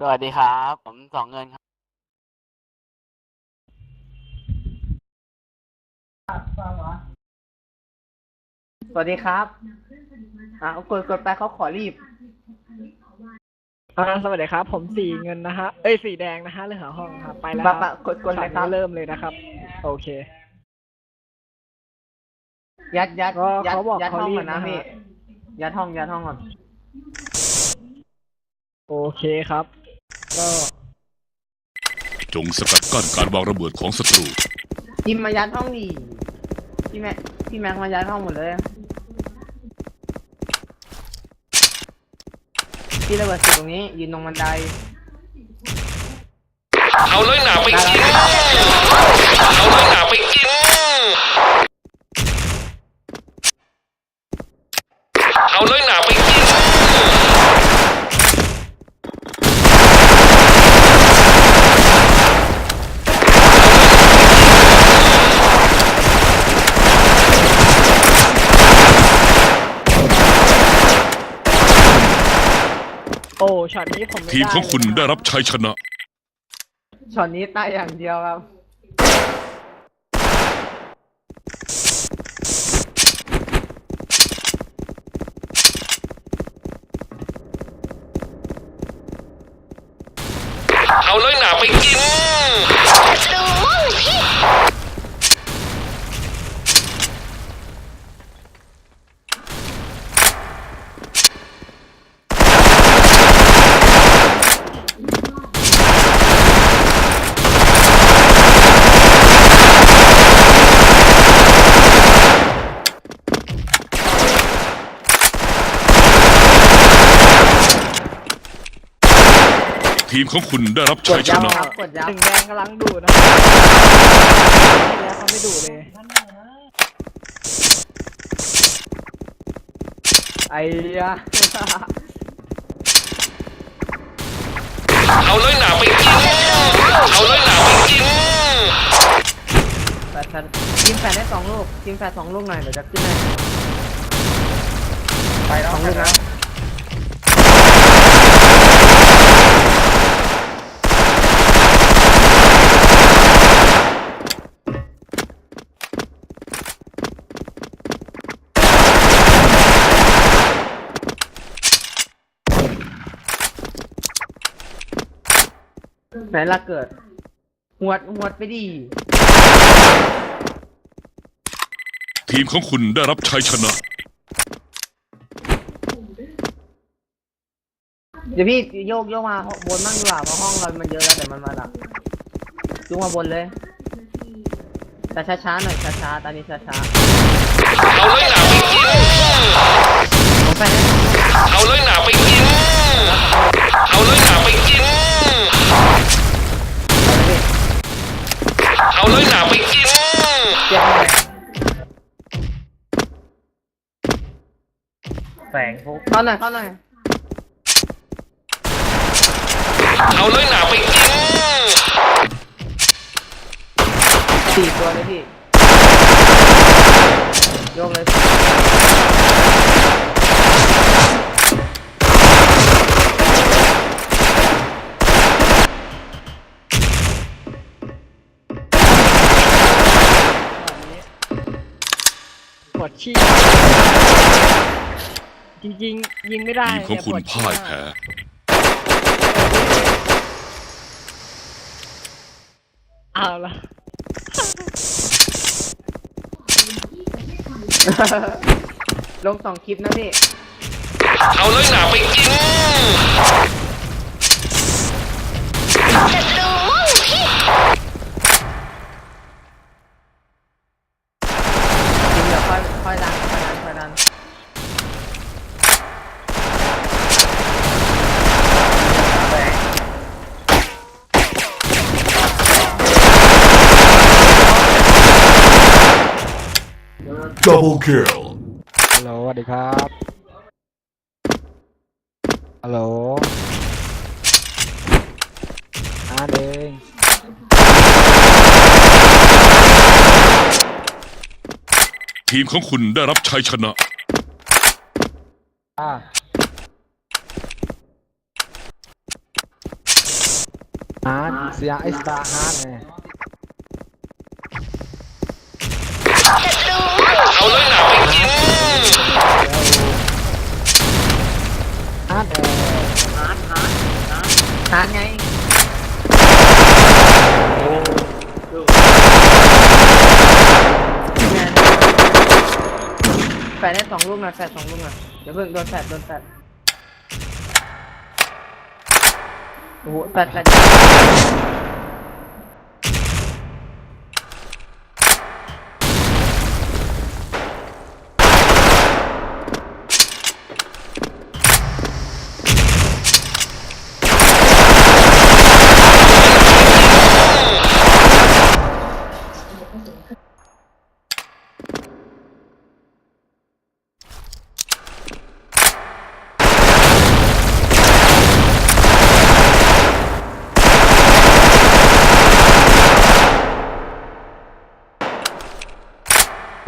สวัสดีครับ ผมสองเงินครับสวัสดีครับ อะกดกดไปเขาขอรีบอ่าสวัสดีครับ ผมสีเงินนะฮะเอ้ยสีแดงนะฮะเรื่องหาห้องครับไปแล้วปะครัปะบกดกดเลยครับเริ่มเลยนะครับ โอเค ยัดยัดก็ยัดเขาบอกยัดเขาห้องรีบก่อนนะนะฮะ พี่ยัดห้องยัดห้องก่อน โอเคครับ ก็จงสกัดกั้นการวางระเบิดของศัตรู พิมพ์มายัดห้องดิพี่แม็กพี่แม็กมายัดห้องหมดเลยพี่ระเบิดสิตรงนี้ยืนตรงบันไดเอาเลยหนาไปกิน เอาเลยหนาไปกิน เอาเลยหนาไปกิน โอ้ ช็อตนี้ผมไม่ทีมของคุณเลยได้นะรับชัยชนะ ช็อตนี้ตายอย่างเดียวครับ เอาเลยหนาไปกิน ทีมของคุณได้รับกชัดยชยับนะ ครับกดยับหนึ่งแดงกำลังดูนะแล้วเขาไม่ดูเลย ไอ้ยะเอาเลยหนาไปกิน เอาเลยหนาไปกิน แฟดแฟดยิงแฟดได้สองลูกยิงแฟดสองลูกหน่อยเดี๋ยวจะขึ้นให้ไปแล้วสองลูกนะ ไหนล่ะเกิด หวดหวดไปดีทีมของคุณได้รับชัยชนะ เดี๋ยวพี่โยกโยกมาบนบ้างดีกว่าเพราะห้องเรามันเยอะแล้วแต่มันมาหลับโยกมาบนเลยแต่ช้าๆหน่อยช้าๆตอนนี้ช้าเอาเลยหนาไปกิน ๆผมไปได้สองลูกเอาเลยหนาไปกิน เอาเลยหนาไปกิน แฝงฟุกเข้าหน่อยเข้าหน่อยเอาเลยหนาไปกินสี่ตัวเลยพี่โยกเลยปวดขี้ จริงๆ ยิงไม่ได้ทีมของคุณเนี่ยปวดขี้พ่ายมากแพ้เอาละลงสองคลิปนะพี่ เอาเลยหนาไปกิน Double kill ฮัลโหลสวัสดีครับ ฮัลโหลอาเดงทีมของคุณได้รับชัยชนะฮาร์ดเสียไอสตาร์ฮาร์ดลง ฮาร์ดเออหาไงแฟดได้สองลูกนะแฟดสองลูกนะเดี๋ยวเพิ่งโดนแฟดโดนแฟดโอ้โหแฟดแฟด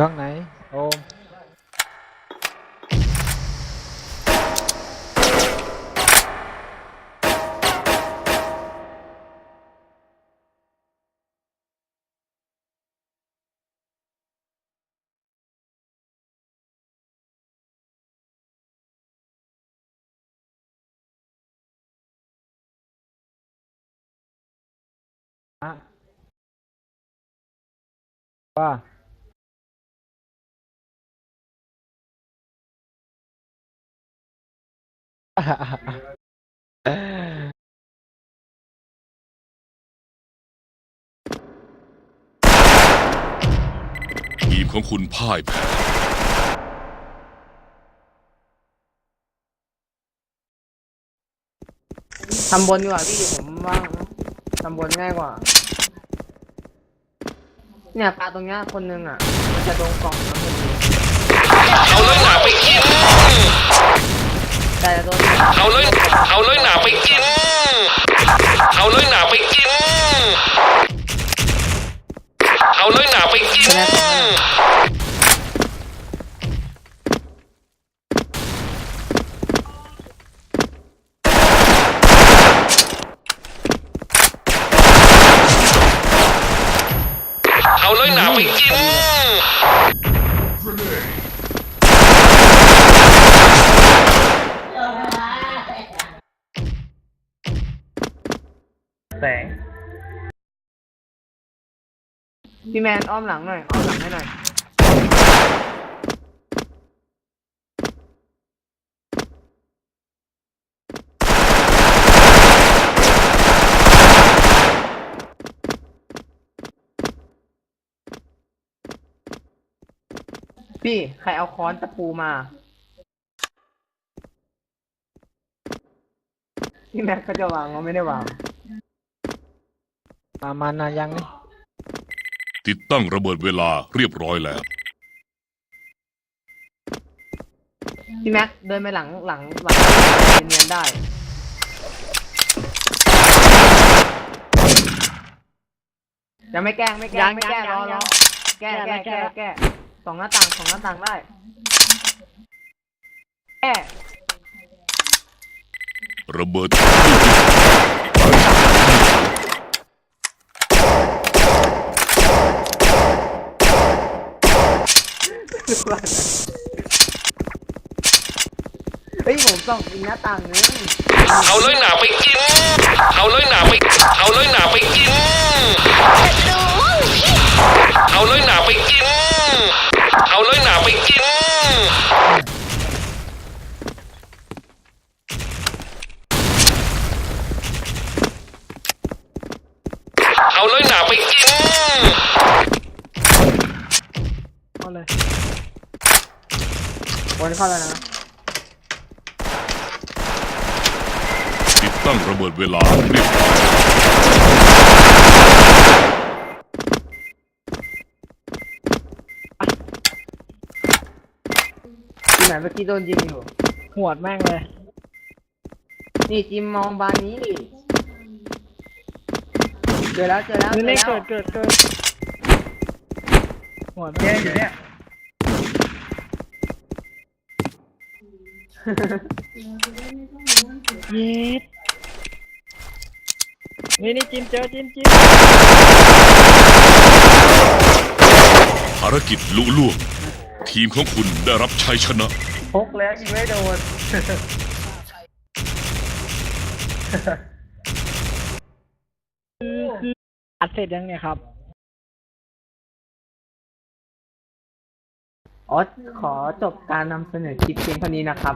อยู่ข้า ทีมของคุณพ่ายแพ้ทำบนดีกว่าพี่ผมว่างทำบนง่ายกว่า เนี่ยปลาตรงเนี้ยคนหนึงอะ มันจะโดนกล่องน้ำมันดีเอาเลยหนาไปกิน แต่จะโดนเอาเลยเอาเลยหนาไปกิน เอาเลยหนาไปกิน เอาเลยหนาไปกิน เอาเลยหนาไปกิน พี่แมนอ้อมหลังหน่อยอ้อมหลังให้หน่อยพี่ใครเอาค้อนตะปูมา พี่แม็กเขาจะวางเขาไม่ได้วาง มามานายังนี่ ติดตั้งระเบิดเวลาเรียบร้อยแล้ว พี่แม็กเดินไปหลังหลังหลังเนียนๆได้ ยังไม่แกล้งไม่แกล้งไม่แกล้งรอรอแก้แก้แก้แก้สองหน้าต่างสองหน้าต่างได้แก้ระเบิด เฮ้ยผมส่องอีกหน้าต่างนึงเอาเลยหนาไปกิน เอาเลยหนาไป เอาเลยหนาไปกิน เอาเลยหนาไปกิน เอาเลยหนาไปกิน เอาเลยหนาไปกินเข้าเลย วนเข้าแล้วนะติดตั้งระเบิดเวลาเรียบร้อยที่ไหนเมื่อกี้โดนยิงอยู่ หวดแม่งเลย นี่จิมมองบานนี้ดิเจอแล้วเจอแล้วเจอนี่แล้วเกิดเกิดเกิดหวดเจแม่องอยู่เนี่ย เย็ดนี่นี่จิมเจอจิมจิมภารกิจลุล่วง ทีมของคุณได้รับชัยชนะ พกแล้วยิงไม่โดนอัดเสร็จยังเนี่ยครับ อ๋อขอจบการนำเสนอคลิปเพียงเท่านี้นะครับ